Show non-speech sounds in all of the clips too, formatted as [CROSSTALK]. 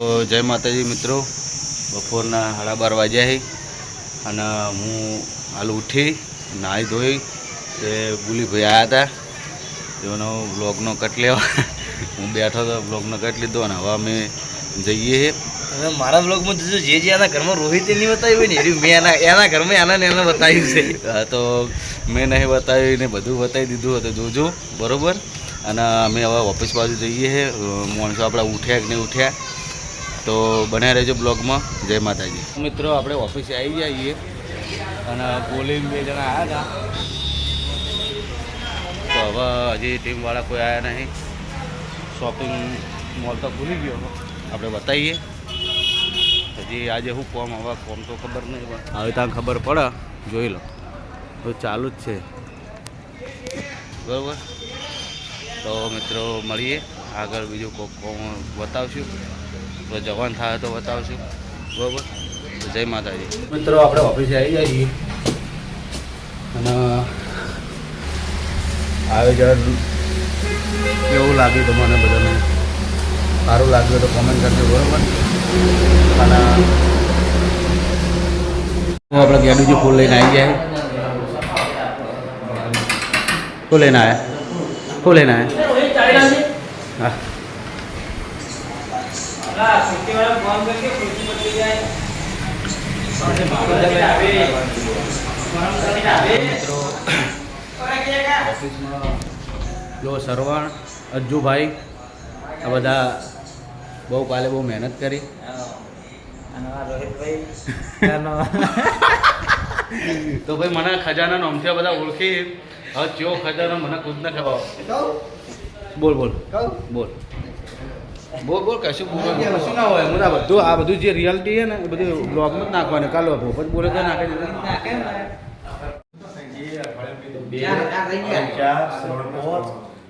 તો જય માતાજી મિત્રો. બપોરના સાડા બાર વાગ્યા છે અને હું હાલ ઉઠી નાહી ધોઈ તે ગુલીભાઈ આવ્યા હતા. તેઓનો બ્લોગનો કટ લેવા. હું બેઠો હતો બ્લોગનો કટ લીધો અને હવે અમે જઈએ હવે મારા બ્લોગમાં જોજો જે જે એના ઘરમાં રોહિત નહીં બતાવ્યું હોય ને એર્યું મેં એના એના ઘરમાં એના ને એને બતાવ્યું છે. હા તો મેં નહીં બતાવ્યું ને બધું બતાવી દીધું હતું. જોજો બરોબર? અને અમે હવે ઓફિસ બાજુ જઈએ છે માણસો આપણા ઉઠ્યા કે નહીં ઉઠ્યા? તો બન્યા રહેજો બ્લોગમાં. જય માતાજી. મિત્રો આપણે ઓફિસે આવી જઈએ. અને બોલીને બે જણા આવ્યા હતા. તો હવે હજી ટીમવાળા કોઈ આવ્યા નહીં. શોપિંગ મોલ તો ખુલી ગયો આપણે બતાવીએ. હજી આજે શું કોમ હવે કોમ તો ખબર નહીં પણ. હવે ત્યાં ખબર પડે. જોઈ લો. તો ચાલુ જ છે. બરાબર? તો મિત્રો મળીએ. આગળ બીજું કોક કોમ બતાવશું. તો જવાન થાય તો બતાવશું. બરાબર? જય માતાજી. મિત્રો, આપણે ઓફિસે આવી જઈએ અને આયોજન કેવું લાગ્યું તમને બધાને? સારું લાગ્યું તો કોમેન્ટ કરજો, બરાબર? અને આપણે ગેડુજી ફૂલ લઈને આવી જાય ફૂલ લઈને આવ્યા? ફૂલ લઈને આવ્યા? હા. મિત્રો ઓફિસમાં લો સરવણ અજ્જુભાઈ આ બધા બહુ કાલે બહુ મહેનત કરી તો ભાઈ મને ખજાના નામથી આ બધા ઓળખી હવે ચેવો ખજાનો મને ખુદ ન ખબર બોલ બોલ બોલ બોલ બોલ કશું બોલ કશું ના હોય મને બધું આ બધું જે રિયાલિટી છે ને એ બધું બ્લોગમાં જ નાખવાનું કાલ ભોપત બોલે તો નાખી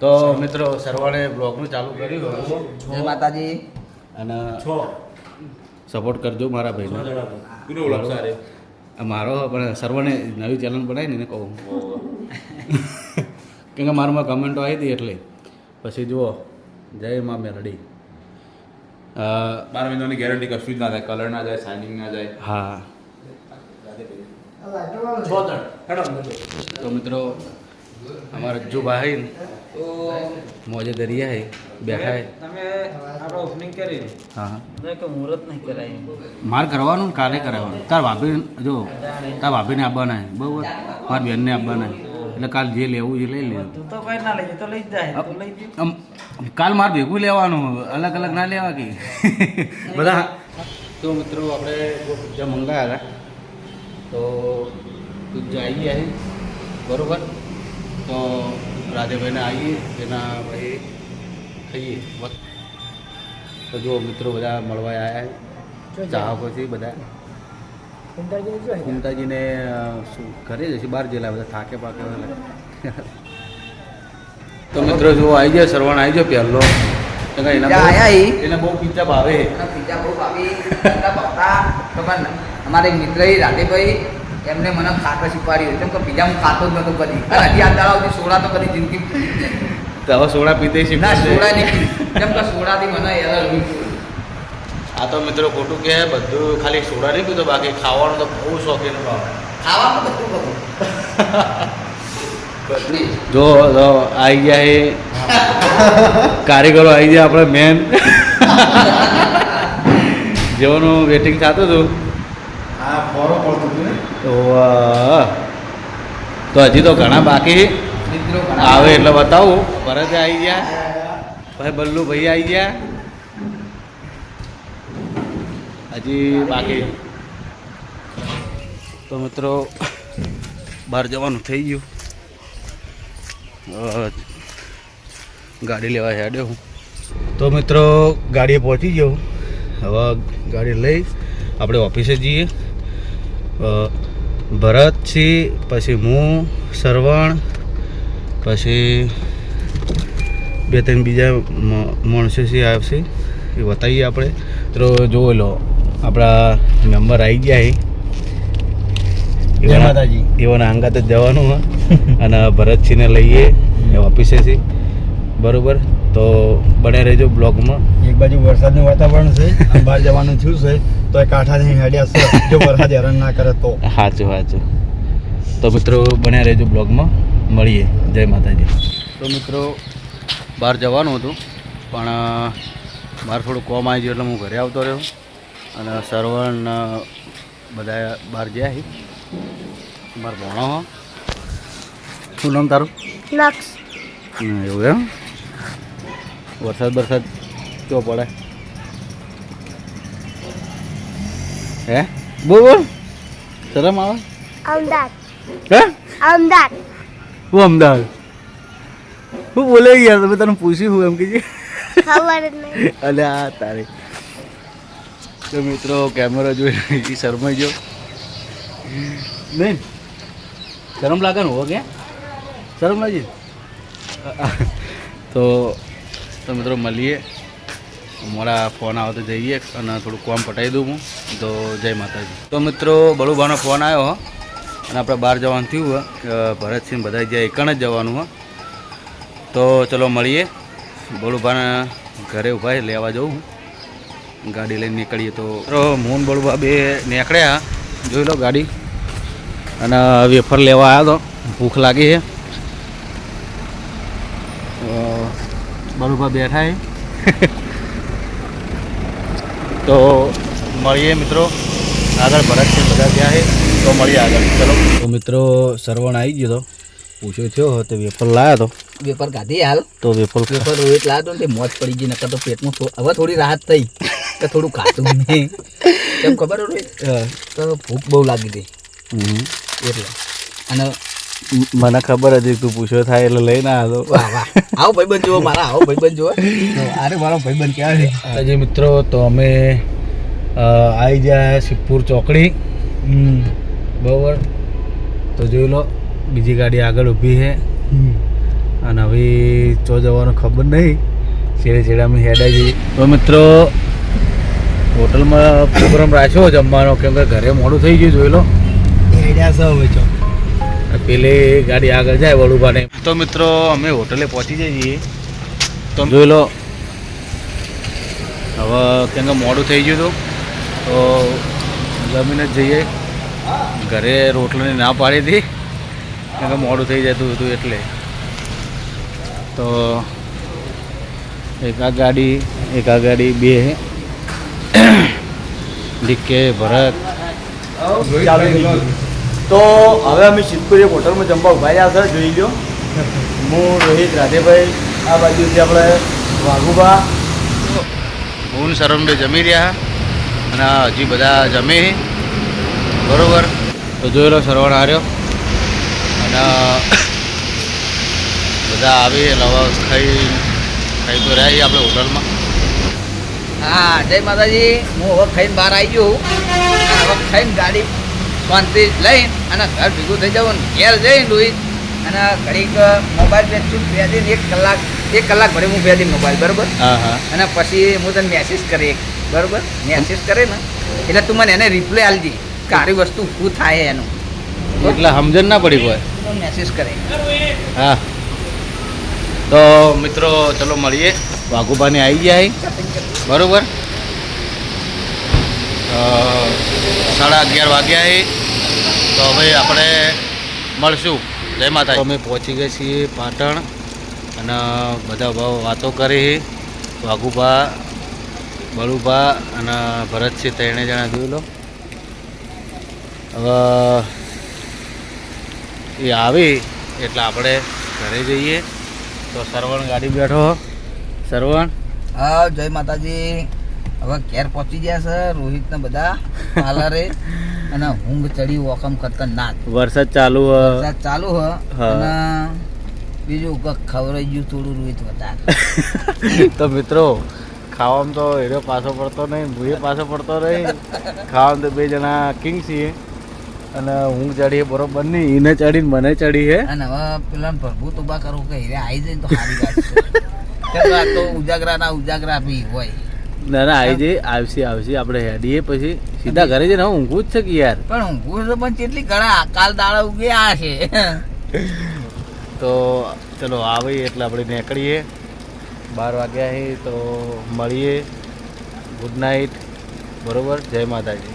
તો મિત્રો સરવાળે બ્લોગનું ચાલુ કર્યું. જય માતાજી. અને સપોર્ટ કરજો મારા ભાઈને. મારો? પણ સર્વને નવી ચેનલ બનાવી ને એને કહું. કેમ કે મારામાં કમેન્ટો આવી હતી એટલે. પછી જુઓ જય મા મેલડી અ, બાર મહિનાની ગેરંટી કશું જ ના થાય કલર ના જાય શાઇનિંગ ના જાય. હા. તો મિત્રો અમારા રજ્જુભાઈ મોજે દરિયા હે બેઠા હે તમે આપણો ઓપનિંગ કરી. હા હા. કે મુહૂર્ત નહીં કરાય. માર કરવાનું કાલે કરાવવાનું? તાર ભાભી જો તાર ભાભીને આપવાના હે બહુ મારી બેનને આપવાના હે એટલે કાલ જે લેવું એ લઈ લેવું તું તો કઈ ના લઈ તો લઈ જાય તો લઈ કાલ મારે ભેગું લેવાનું અલગ અલગ ના લેવા કે? બધા તો મિત્રો આપણે જે મંગાયા હતા તો પૂજા આવી ગયા છે બરોબર? તો રાધેભાઈને આવીએ તેના ભાઈ ખાઈએ વખત તો જો મિત્રો બધા મળવા આવ્યા છે ચાહકો છે બધા. કુંતાજીને શું ઘરે જ છે બહાર જેલા બધા થાકે પાકે તો મિત્રો જો આવી જાય સરવણ આવી જાય પહેલો એના? બહુ- એને બહુ પિઝા ભાવે. પીઝા બહુ ભાવી. અમારે મિત્ર રાધેભાઈ એમને મને ખાતા શીખવાડ્યું કેમ કે પીઝા હું ખાતો જ નતો કદી. હજી આ દાડા સોડા તો કદી જિંદગી તો હવે સોડા પીતે છે ના સોડા નહીં કેમ કે સોડાથી મને એલર્જી આ તો મિત્રો ખોટું કહે બધું ખાલી સોડા નહીં પીતો બાકી ખાવાનું તો બહુ શોખીન ભાવે. ખાવાનું બધું બધું. જો જો આવી ગયા એ. કારીગરો આવી ગયા આપણે મેન જેવાનું વેટિંગ થતું હતું. તો હજી તો ઘણા બાકી. મિત્રો આવે એટલે બતાવું. ભરત આવી ગયા. ભાઈ બલ્લુ ભાઈ આવી ગયા. હજી બાકી તો મિત્રો, બહાર જવાનું થઈ ગયું. ગાડી લેવા હેડ્યો હું. તો મિત્રો, ગાડીએ પહોંચી ગયો હવે ગાડી લઈ આપણે ઓફિસે જઈએ. ભરત છે, પછી હું, સરવણ, પછી બે ત્રણ બીજા માણસો છે આવશે એ બતાવીએ આપણે. તો જોઈ લો. આપણા નંબર આવી ગયા છે જય માતાજી. એવાના અંગાત જ જવાનું અને ભરતસિંહને લઈએ. એ ઓફિસેથી બરોબર? તો બને રહેજો બ્લોગમાં. એક બાજુ વરસાદનું વાતાવરણ છે. બહાર જવાનું થયું છે. તો એ કાંઠાથી હેડ્યા છે. જો વરસાદ હેરાન ના કરે તો. સાચું સાચું તો મિત્રો બન્યા રહેજો બ્લોગમાં. મળીએ. જય માતાજી. તો મિત્રો બહાર જવાનું હતું. પણ બહાર થોડું કોમ આવી ગયું એટલે હું ઘરે આવતો રહ્યો. અને સરવણ બધા બહાર ગયા મારો ભણો હો. શું નામ તારું? લક્ષ એવું એમ? વરસાદ વરસાદ કેવો પડે? હે? બોલ બોલ. શરમ આવે? અમદાવાદ. હે? અમદાવાદ. હું અમદાવાદ. હું બોલે યાર તમે તને પૂછ્યું હું એમ કે ખબર નહીં. અલે આ તારે. તો મિત્રો કેમેરો જોઈ શરમાઈ ગયો. નહીં. શરમ લાગે ને હો કે? શરમ લાગી? તો તો મિત્રો, મળીએ. મારા ફોન આવે તો જઈએ અને થોડું કોમ પટાવી દઉં હું. તો જય માતાજી. તો મિત્રો, બળુભાનો ફોન આવ્યો, હો. અને આપણે બહાર જવાનું થયું હોય ભરતસિંહ બધા જ્યાં એકણ જ જવાનું હોય તો ચલો મળીએ. બળુભાને ઘરે ઊભા લેવા લેવા જવું ગાડી લઈને નીકળીએ તો મોહન બળવા બે નીકળ્યા. જોઈ લો ગાડી. અને વેફર લેવા આવ્યો તો. ભૂખ લાગી છે. તો બળુભા બેઠા છે. [LAUGHS] તો મળીએ મિત્રો. આગળ ભરત છે બધા ત્યાં છે. તો મળીએ આગળ. ચલો. તો મિત્રો સરવણ આવી ગયો તો. પૂછ્યો થયો તો વેફર લાવ્યો હતો વેપાર ગાધી હાલ. તો વેફર વેફર રોહિત લાવ્યો તો તે મોજ પડી ગઈ નકર તો પેટમાં હવે થોડી રાહત થઈ. કે થોડું ખાતું નહીં. એમ ખબર હે. તો ભૂખ બહુ લાગી હતી હમ. એટલે. અને મને ખબર હતી તું પૂછ્યો થાય એટલે લઈને આવ્યો. વાહ વાહ. આવો ભાઈબંધ જુઓ મારા આવો ભાઈબંધ જુઓ. અરે મારો ભાઈબંધ ક્યાં છે? જે મિત્રો તો અમે આવી જાય શિવપુર ચોકડી. બરાબર. તો જોઈ લો બીજી ગાડી આગળ ઊભી છે. અને હવે ચો જવાનું ખબર નહીં. છેડે છેડે અમે હેડા જઈએ. તો મિત્રો હોટલમાં પ્રોગ્રામ રાખ્યો જમવાનો કેમ કે ઘરે મોડું થઈ ગયું જોઈ લો. હેડ્યા હવે ચો પેલી ગાડી આગળ જાય વડુભાને. તો મિત્રો અમે હોટલે પહોંચી જઈએ. તો જોઈ લો. હવે કેમ કે મોડું થઈ ગયું હતું તો જમીને જ જઈએ. ઘરે રોટલાની ના પાડી હતી. કેમ કે મોડું થઈ જતું હતું એટલે. તો એક આ ગાડી એક આ ગાડી બે. લીકે ભરત. તો હવે અમે સિદ્ધપુરી હોટલમાં જમવા ઊભા રહ્યા છે જોઈ લો હું રોહિત રાધેભાઈ આ બાજુથી આપણે વાઘુબા હું સરમભાઈ જમી રહ્યા અને હજી બધા જમે બરોબર. તો જોઈ લો સરવણ હાર્યો. અને બધા આવી લવા ખાઈ ખાઈ તો રહ્યા આપણે હોટલમાં. હા જય માતાજી. હું હવે ખાઈને બહાર આવી ગયો હવે ખાઈને ગાડી શાંતિ લઈને અને ઘર ભેગું થઈ જવું ઘેર જઈને રોહિત અને ઘડીક મોબાઈલ બેચું બે દિન એક કલાક એક કલાક ભરે હું બેસી મોબાઈલ બરાબર? અને પછી હું તને મેસેજ કરી બરાબર? મેસેજ કરે ને એટલે તું મને એને રિપ્લાય આલજે કારી વસ્તુ શું થાય એનું. એટલે સમજણ ના પડી કોઈ. મેસેજ કરે. હા. તો મિત્રો, ચલો મળીએ. વાઘુભાને આવી ગયા બરાબર? સાડા અગિયાર વાગ્યા છે તો હવે આપણે મળશું. જય માતા અમે પહોંચી ગયા છીએ પાટણ અને બધા ભાવ વાતો કરી વાઘુભા, બળુભા અને ભરતસિંહ ત્રણે જણા જોઈ લો. હવે એ આવી એટલે આપણે ઘરે જઈએ. તો સરવણ ગાડી બેઠો સરવણ? હા જય માતાજી. હવે ઘેર પહોંચી ગયા છે રોહિત ને બધા પાર્લરે અને ઊંઘ ચડી વોકમ ના વરસાદ ચાલુ હ. વરસાદ ચાલુ હ. અને બીજું ખવરાઈ ગયું થોડું રોહિત વધારે. [LAUGHS] તો મિત્રો ખાવામાં તો હીરો પાછો પડતો નહીં ભૂએ પાછો પડતો નહીં. ખાવામાં તો બે જણા કિંગ છીએ. અને ઊંઘ ચડી બરોબર નહીં એને ચડીને મને ચડી હે. અને હવે પેલા પ્રભુ ઊભા કરવું કે હીરે આવી જાય તો સારી વાત છે. તો ઉજાગરા ના ઉજાગરા બી હોય. ના ના આવી જઈ આવશે આવશે આપણે હેડીએ પછી. સીધા ઘરે જઈને ઊંઘું જ છે કે યાર? પણ ઊંઘું છે પણ કેટલી ઘણા કાલ દાડા આ છે. તો ચલો આવી એટલે આપણે નીકળીએ. બાર વાગ્યા છે તો મળીએ. ગુડ નાઇટ બરોબર? જય માતાજી.